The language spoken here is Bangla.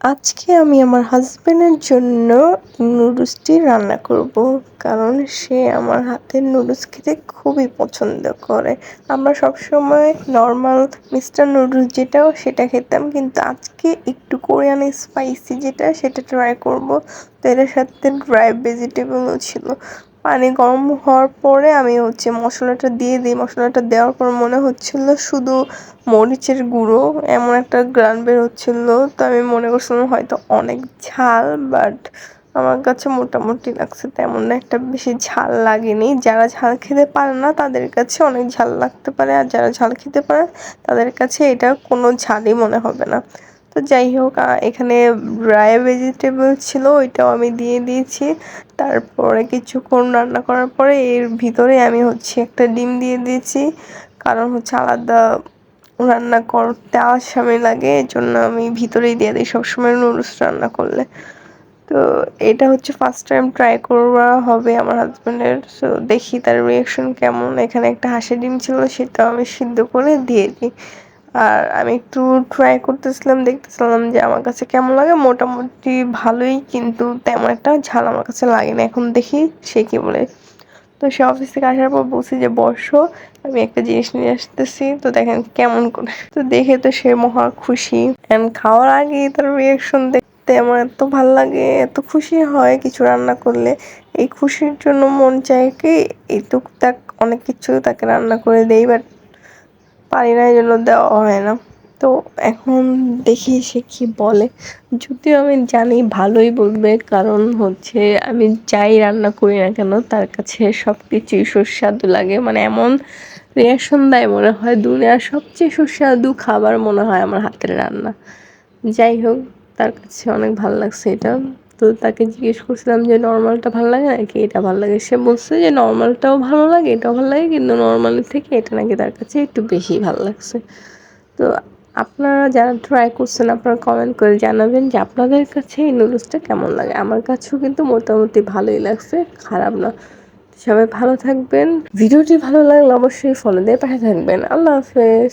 আজকে আমি আমার হাজব্যান্ডের জন্য নুডলসটি রান্না করব, কারণ সে আমার হাতের নুডলস খেতে খুবই পছন্দ করে। আমরা সবসময় নর্মাল মিস্টার নুডলস যেটাও সেটা খেতাম, কিন্তু আজকে একটু কোরিয়ান স্পাইসি যেটা, সেটা ট্রাই করব। তো এটার সাথে ড্রাই ভেজিটেবলও ছিল। পানি গরম হওয়ার পরে আমি হচ্ছে মশলাটা দিয়ে দিই। মশলাটা দেওয়ার পর মনে হচ্ছিল শুধু মরিচের গুঁড়ো, এমন একটা গ্রান বের হচ্ছিল। তো আমি মনে করছিলাম হয়তো অনেক ঝাল বাট আমার কাছে মোটামুটি লাগছে তেমন একটা বেশি ঝাল লাগেনি। যারা ঝাল খেতে পারে না, তাদের কাছে অনেক ঝাল লাগতে পারে। আর যারা ঝাল খেতে পারে, তাদের কাছে এটা কোনো ঝালই মনে হবে না। তো যাই হোক এখানে ড্রাই ভেজিটেবল ছিল, ওইটাও আমি দিয়ে দিয়েছি। তারপরে কিছুক্ষণ রান্না করার পরে এর ভিতরে আমি হচ্ছে একটা ডিম দিয়ে দিয়েছি। কারণ হচ্ছে আলাদা রান্না করতে আসামি লাগে এর জন্য আমি ভিতরেই দিয়ে দিই সবসময় নুডলস রান্না করলে। তো এটা হচ্ছে ফার্স্ট টাইম ট্রাই করা হবে আমার হাজব্যান্ডের সো দেখি তার রিয়াকশন কেমন। এখানে একটা হাঁসের ডিম ছিল, সেটাও আমি সিদ্ধ করে দিয়ে দিই। আর আমি একটু ট্রাই করতেছিলাম, দেখতেছিলাম যে আমার কাছে কেমন লাগে। মোটামুটি ভালোই, কিন্তু তেমন একটা ঝাল আমার কাছে লাগে না এখন দেখি সে কী বলে। তো সে অফিস থেকে আসার পর বলছি যে, বসো, আমি একটা জিনিস নিয়ে আসতেছি। তো দেখেন কেমন করে। তো দেখে তো সে মহা খুশি। অ্যান্ড খাওয়ার আগে তার রিয়াকশন দেখতে আমার এত ভালো লাগে, এত খুশি হয় কিছু রান্না করলে। এই খুশির জন্য মন চায় কি, এই টুকটাক অনেক কিছু তাকে রান্না করে দেই বাট পারি না এই জন্য দেওয়া হয় না। তো এখন দেখি সে কি বলে। যদিও আমি জানি ভালোই বলবে, কারণ হচ্ছে আমি যাই রান্না করি না কেন, তার কাছে সব কিছুই সুস্বাদু লাগে। মানে এমন রিয়াকশন দেয় মনে হয় দুনিয়ার সবচেয়ে সুস্বাদু খাবার মনে হয় আমার হাতের রান্না। যাই হোক, তার কাছে অনেক ভালো লাগছে এটা। তো তাকে জিজ্ঞেস করছিলাম যে, নর্মালটা ভালো লাগে নাকি এটা ভালো লাগে? সে বলছে যে, নর্মালটাও ভালো লাগে, এটাও ভালো লাগে, কিন্তু নর্মালের থেকে এটা নাকি তার কাছে একটু বেশি ভালো লাগছে। তো আপনারা যারা ট্রাই করছেন, আপনারা কমেন্ট করে জানাবেন যে, আপনাদের কাছে এই নুডলসটা কেমন লাগে? আমার কাছেও কিন্তু মোটামুটি ভালোই লাগছে, খারাপ না। সবাই ভালো থাকবেন। ভিডিওটি ভালো লাগলে অবশ্যই ফলো দিয়ে পাশে থাকবেন। আল্লাহ হাফেজ।